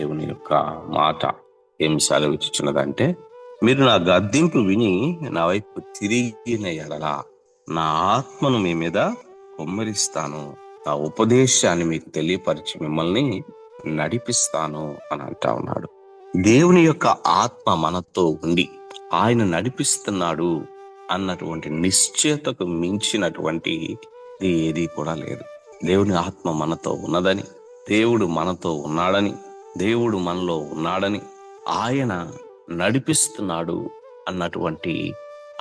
దేవుని యొక్క మాట ఏం సెలవిచ్చుచున్నదంటే మీరు నా గద్దింపు విని నా వైపు తిరిగిన ఎడలా నా ఆత్మను మీ మీద కొమ్మరిస్తాను. నా ఉపదేశాన్ని మీకు తెలియపరిచి మిమ్మల్ని నడిపిస్తాను అని అంటా ఉన్నాడు. దేవుని యొక్క ఆత్మ మనతో ఉండి ఆయన నడిపిస్తున్నాడు అన్నటువంటి నిశ్చయతకు మించినటువంటి ఏది కూడా లేదు. దేవుని ఆత్మ మనతో ఉన్నదని దేవుడు మనతో ఉన్నాడని దేవుడు మనలో ఉన్నాడని ఆయన నడిపిస్తున్నాడు అన్నటువంటి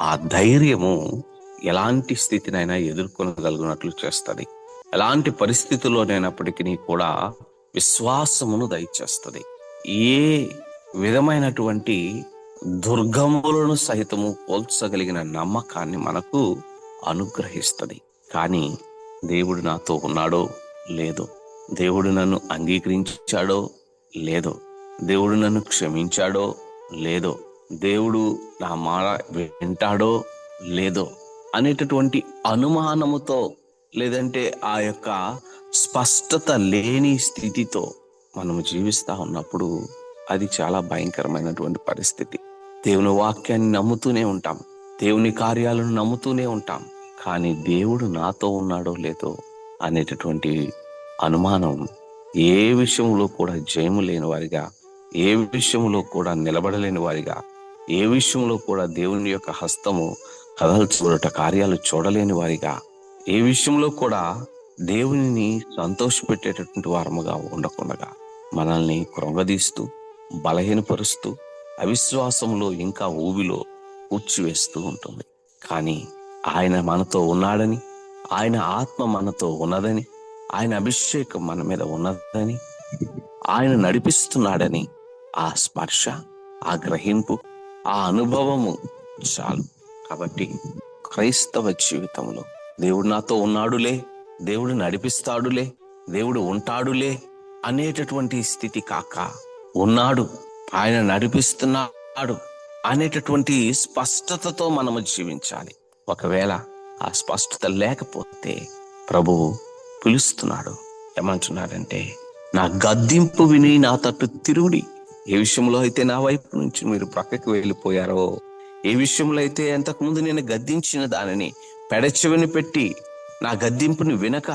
ఆ ధైర్యము ఎలాంటి స్థితినైనా ఎదుర్కొనగలిగినట్లు చేస్తుంది. ఎలాంటి పరిస్థితుల్లోనైనప్పటికీ కూడా విశ్వాసమును దయచేస్తుంది. ఏ విధమైనటువంటి దుర్గములను సహితము పోల్చగలిగిన నమ్మకాన్ని మనకు అనుగ్రహిస్తుంది. కానీ దేవుడు నాతో ఉన్నాడో లేదో దేవుడు నన్ను అంగీకరించాడో లేదో? దేవుడు నన్ను క్షమించాడో? లేదో? దేవుడు నా మాట వింటాడో? లేదో? అనేటటువంటి అనుమానముతో లేదంటే ఆ యొక్క స్పష్టత లేని స్థితితో మనము జీవిస్తా ఉన్నప్పుడు అది చాలా భయంకరమైనటువంటి పరిస్థితి. దేవుని వాక్యాన్ని నమ్ముతూనే ఉంటాం. దేవుని కార్యాలను నమ్ముతూనే ఉంటాం. కానీ దేవుడు నాతో ఉన్నాడో లేదో అనేటటువంటి అనుమానం ఏ విషయంలో కూడా జయము లేని వారిగా ఏ విషయంలో కూడా నిలబడలేని వారిగా ఏ విషయంలో కూడా దేవుని యొక్క హస్తము కదల్చుకున్నట కార్యాలు చూడలేని వారిగా ఏ విషయంలో కూడా దేవునిని సంతోషపెట్టేటటువంటి వారముగా ఉండకుండగా మనల్ని క్రొంగదీస్తూ బలహీనపరుస్తూ అవిశ్వాసంలో ఇంకా ఊబిలో కూర్చివేస్తూ ఉంటుంది. కానీ ఆయన మనతో ఉన్నాడని ఆయన ఆత్మ మనతో ఉన్నదని ఆయన అభిషేకం మన మీద ఉన్నదని ఆయన నడిపిస్తున్నాడని ఆ స్పర్శ ఆ గ్రహింపు ఆ అనుభవము చాలు. కాబట్టి క్రైస్తవ జీవితంలో దేవుడు నాతో ఉన్నాడులే దేవుడు నడిపిస్తాడులే దేవుడు ఉంటాడులే అనేటటువంటి స్థితి కాక ఉన్నాడు ఆయన నడిపిస్తున్నాడు అనేటటువంటి స్పష్టతతో మనము జీవించాలి. ఒకవేళ ఆ స్పష్టత లేకపోతే ప్రభువు పిలుస్తున్నాడు. ఏమంటున్నాడంటే నా గద్దింపు విని నా తట్టు తిరుగుడి. ఏ విషయంలో అయితే నా వైపు నుంచి మీరు ప్రక్కకి వెళ్ళిపోయారో ఏ విషయంలో అయితే అంతకుముందు నేను గద్దించిన దానిని పెడచెవిని పెట్టి నా గద్దింపుని వినక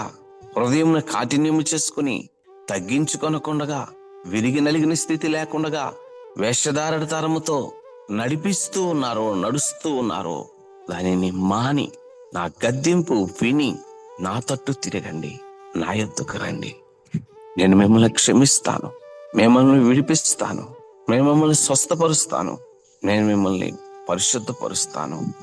హృదయం కాఠిన్యము చేసుకుని తగ్గించుకొనకుండగా విరిగి నలిగిన స్థితి లేకుండగా వేషధారణ తరముతో నడిపిస్తూ ఉన్నారో నడుస్తూ ఉన్నారో దానిని మాని నా గద్దింపు విని నా తట్టు తిరగండి నా యొద్దకు రండి. నేను మిమ్మల్ని క్షమిస్తాను మిమ్మల్ని విడిపిస్తాను నేను మిమ్మల్ని స్వస్థపరుస్తాను. నేను మిమ్మల్ని పరిశుద్ధపరుస్తాను.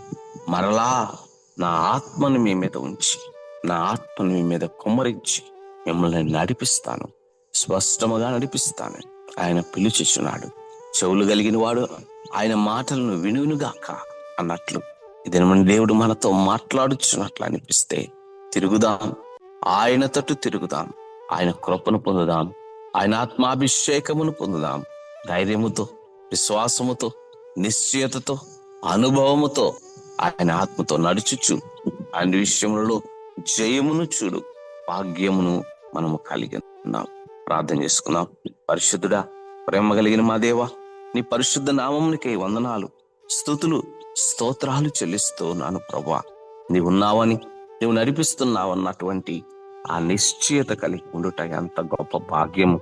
మరలా నా ఆత్మను మీ మీద ఉంచి నా ఆత్మను మీ మీద కుమ్మరించి మిమ్మల్ని నడిపిస్తాను. స్పష్టముగా నడిపిస్తాను. ఆయన పిలుచుచున్నాడు. చెవులు కలిగిన వాడు ఆయన మాటలను వినుగాక అన్నట్లు. ఇది మన దేవుడు మనతో మాట్లాడుచున్నట్లు అనిపిస్తే తిరుగుదాం. ఆయన తట్టు తిరుగుదాం. ఆయన కృపను పొందుదాం. ఆయన ఆత్మాభిషేకమును పొందుదాం. ధైర్యముతో విశ్వాసముతో నిశ్చయతతో అనుభవముతో ఆయన ఆత్మతో నడుచుచు. ఆయన విషయములలో జయమును చూడు. భాగ్యమును మనము కలిగి ఉన్నాం. ప్రార్థన చేసుకున్నాం. పరిశుద్ధుడా ప్రేమ కలిగిన మా దేవా నీ పరిశుద్ధ నామమునికై వందనాలు స్థుతులు స్తోత్రాలు చెల్లిస్తూ ఉన్నాను ప్రభా. నీ ఉన్నావని నువ్వు నడిపిస్తున్నావు అన్నటువంటి ఆ నిశ్చయత కలిగి ఉండుట ఎంత గొప్ప భాగ్యము.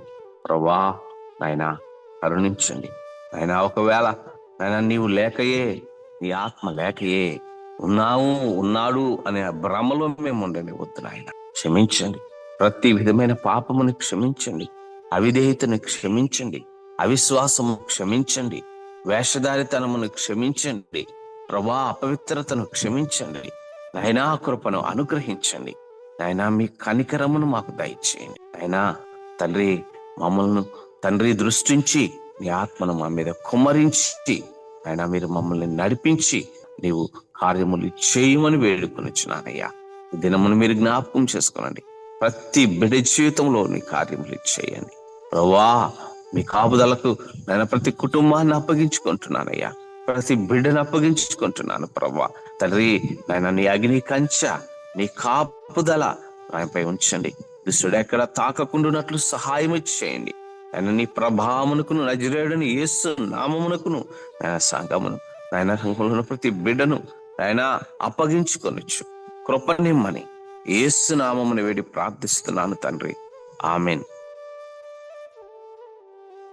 ప్రభా నాయన కరుణించండి. నాయన ఒకవేళ నాయన నీవు లేకయే నీ ఆత్మ లేకయే ఉన్నావు ఉన్నాడు అనే భ్రమలో మేము ఉండని వద్దు నాయన. క్షమించండి. ప్రతి విధమైన పాపమును క్షమించండి. అవిధేయతను క్షమించండి. అవిశ్వాసము క్షమించండి. వేషధారితనమును క్షమించండి. ప్రభా అపవిత్రతను క్షమించండి. నాయనా కృపను అనుగ్రహించండి. నాయనా మీ కనికరమును మాకు దయచేయండి. నాయనా తండ్రి మమ్మల్ని తండ్రి దృష్టించి నీ ఆత్మను మా మీద కుమ్మరించి ఆయన మీరు మమ్మల్ని నడిపించి నీవు కార్యములు చేయమని వేడుకొనిచ్చినానయ్యా ఈ దినమును మీరు జ్ఞాపకం చేసుకోనండి. ప్రతి బిడ్డ జీవితంలో నీ కార్యములు చేయండి. ప్రభా మీ కాపుదలకు నేను ప్రతి కుటుంబాన్ని అప్పగించుకుంటున్నానయ్యా. ప్రతి బిడ్డను అప్పగించుకుంటున్నాను ప్రభా తండ్రి నాయన నీ అగ్ని కంచ నీ కాపుదల ఆయనపై ఉంచండి. దుష్టుడు ఎక్కడ తాకకుండానట్లు సహాయం చేయండి. ఆయన నీ ప్రభావమునకును నజరేయుడని యేసు నామమునకును ఆయన సంఘమును ఆయన సంఘములను ప్రతి బిడ్డను ఆయన అప్పగించుకొనొచ్చు. కృపనిమ్మని యేసు నామమును వేడి ప్రార్థిస్తున్నాను తండ్రి. ఆమెన్.